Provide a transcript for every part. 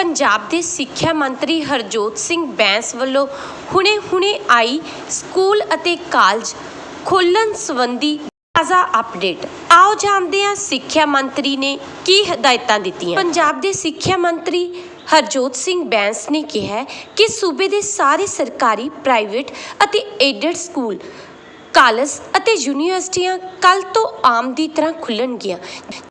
ਪੰਜਾਬ ਦੇ ਸਿੱਖਿਆ ਮੰਤਰੀ ਹਰਜੋਤ ਸਿੰਘ ਬੈਂਸ ਵੱਲੋਂ ਹੁਣੇ-ਹੁਣੇ ਆਈ ਸਕੂਲ ਅਤੇ ਕਾਲਜ ਖੋਲ੍ਹਣ ਸੰਬੰਧੀ ਤਾਜ਼ਾ ਅਪਡੇਟ। ਆਓ ਜਾਣਦੇ ਹਾਂ ਸਿੱਖਿਆ ਮੰਤਰੀ ਨੇ ਕੀ ਹਦਾਇਤਾਂ ਦਿੱਤੀਆਂ। ਪੰਜਾਬ ਦੇ ਸਿੱਖਿਆ ਮੰਤਰੀ ਹਰਜੋਤ ਸਿੰਘ ਬੈਂਸ ਨੇ ਕਿਹਾ ਕਿ ਸੂਬੇ ਦੇ ਸਾਰੇ ਸਰਕਾਰੀ, ਪ੍ਰਾਈਵੇਟ ਅਤੇ ਏਡਡ ਸਕੂਲ ਕਾਲਜ ਅਤੇ ਯੂਨੀਵਰਸਿਟੀਆਂ ਕੱਲ ਤੋਂ ਆਮ ਦੀ ਤਰ੍ਹਾਂ ਖੁੱਲਣਗੀਆਂ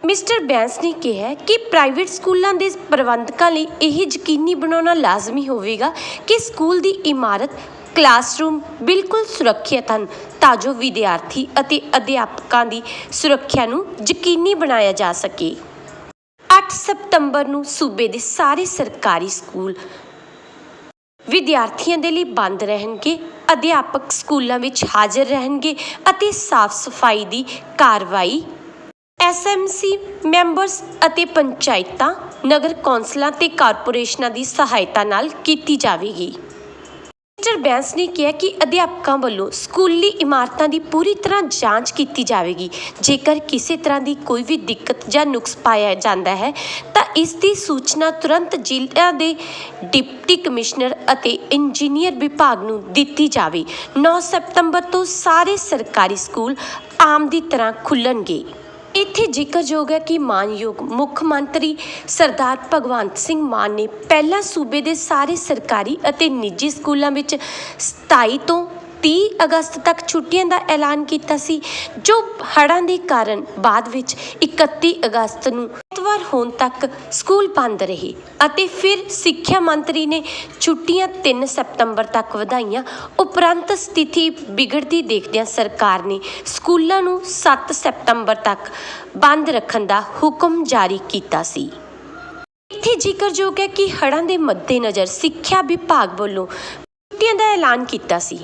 ਮਿਸਟਰ ਬੈਂਸ ਨੇ ਕਿਹਾ ਕਿ ਪ੍ਰਾਈਵੇਟ ਸਕੂਲਾਂ ਦੇ ਪ੍ਰਬੰਧਕਾਂ ਲਈ ਇਹ ਯਕੀਨੀ ਬਣਾਉਣਾ ਲਾਜ਼ਮੀ ਹੋਵੇਗਾ ਕਿ ਸਕੂਲ ਦੀ ਇਮਾਰਤ, ਕਲਾਸਰੂਮ ਬਿਲਕੁਲ ਸੁਰੱਖਿਅਤ ਹਨ ਤਾਂ ਜੋ ਵਿਦਿਆਰਥੀ ਅਤੇ ਅਧਿਆਪਕਾਂ ਦੀ ਸੁਰੱਖਿਆ ਨੂੰ ਯਕੀਨੀ ਬਣਾਇਆ ਜਾ ਸਕੇ। 8 ਸਤੰਬਰ ਨੂੰ ਸੂਬੇ ਦੇ ਸਾਰੇ ਸਰਕਾਰੀ ਸਕੂਲ ਵਿਦਿਆਰਥੀਆਂ ਦੇ ਲਈ ਬੰਦ ਰਹਿਣਗੇ। ਅਧਿਆਪਕ ਸਕੂਲਾਂ ਵਿੱਚ ਹਾਜ਼ਰ ਰਹਿਣਗੇ ਅਤੇ ਸਾਫ਼ ਸਫ਼ਾਈ ਦੀ ਕਾਰਵਾਈ ਐਸਐਮਸੀ ਮੈਂਬਰਸ ਅਤੇ ਪੰਚਾਇਤਾਂ, ਨਗਰ ਕੌਂਸਲਾਂ ਤੇ ਕਾਰਪੋਰੇਸ਼ਨਾਂ ਦੀ ਸਹਾਇਤਾ ਨਾਲ ਕੀਤੀ ਜਾਵੇਗੀ। ਮਿਸਟਰ ਬੈਂਸ ਨੇ ਕਿਹਾ ਕਿ ਅਧਿਆਪਕਾਂ ਵੱਲੋਂ ਸਕੂਲੀ ਇਮਾਰਤਾਂ ਦੀ ਪੂਰੀ ਤਰ੍ਹਾਂ ਜਾਂਚ ਕੀਤੀ ਜਾਵੇਗੀ। ਜੇਕਰ ਕਿਸੇ ਤਰ੍ਹਾਂ ਦੀ ਕੋਈ ਵੀ ਦਿੱਕਤ ਜਾਂ ਨੁਕਸ ਪਾਇਆ ਜਾਂਦਾ ਹੈ, ਤਾਂ ਇਸ ਦੀ ਸੂਚਨਾ ਤੁਰੰਤ ਜ਼ਿਲ੍ਹਿਆਂ ਦੇ ਡਿਪਟੀ ਕਮਿਸ਼ਨਰ ਅਤੇ ਇੰਜੀਨੀਅਰ ਵਿਭਾਗ ਨੂੰ ਦਿੱਤੀ ਜਾਵੇ। 9 ਸਤੰਬਰ ਤੋਂ ਸਾਰੇ ਸਰਕਾਰੀ ਸਕੂਲ ਆਮ ਦੀ ਤਰ੍ਹਾਂ ਖੁੱਲ੍ਹਣਗੇ ਇੱਥੇ ਜ਼ਿਕਰਯੋਗ ਹੈ ਕਿ ਮਾਨਯੋਗ ਮੁੱਖ ਮੰਤਰੀ ਸਰਦਾਰ ਭਗਵੰਤ ਸਿੰਘ ਮਾਨ ਨੇ ਪਹਿਲਾਂ ਸੂਬੇ ਦੇ ਸਾਰੇ ਸਰਕਾਰੀ ਅਤੇ ਨਿੱਜੀ ਸਕੂਲਾਂ ਵਿੱਚ 27 ਤੋਂ 30 ਅਗਸਤ ਤੱਕ ਛੁੱਟੀਆਂ ਦਾ ਐਲਾਨ ਕੀਤਾ ਸੀ, ਜੋ ਹੜ੍ਹਾਂ ਦੇ ਕਾਰਨ ਬਾਅਦ ਵਿੱਚ 31 ਅਗਸਤ ਨੂੰ ਐਤਵਾਰ ਹੋਣ ਤੱਕ ਸਕੂਲ ਬੰਦ ਰਹੇ ਅਤੇ ਫਿਰ ਸਿੱਖਿਆ ਮੰਤਰੀ ਨੇ ਛੁੱਟੀਆਂ 3 ਸਤੰਬਰ ਤੱਕ ਵਧਾਈਆਂ। ਉਪਰੰਤ ਸਥਿਤੀ ਵਿਗੜਦੀ ਦੇਖਦਿਆਂ ਸਰਕਾਰ ਨੇ ਸਕੂਲਾਂ ਨੂੰ 7 ਸਤੰਬਰ ਤੱਕ ਬੰਦ ਰੱਖਣ ਦਾ ਹੁਕਮ ਜਾਰੀ ਕੀਤਾ ਸੀ। ਇੱਥੇ ਜ਼ਿਕਰਯੋਗ ਹੈ ਕਿ ਹੜ੍ਹਾਂ ਦੇ ਮੱਦੇਨਜ਼ਰ ਸਿੱਖਿਆ ਵਿਭਾਗ ਵੱਲੋਂ ਛੁੱਟੀਆਂ ਦਾ ਐਲਾਨ ਕੀਤਾ ਸੀ।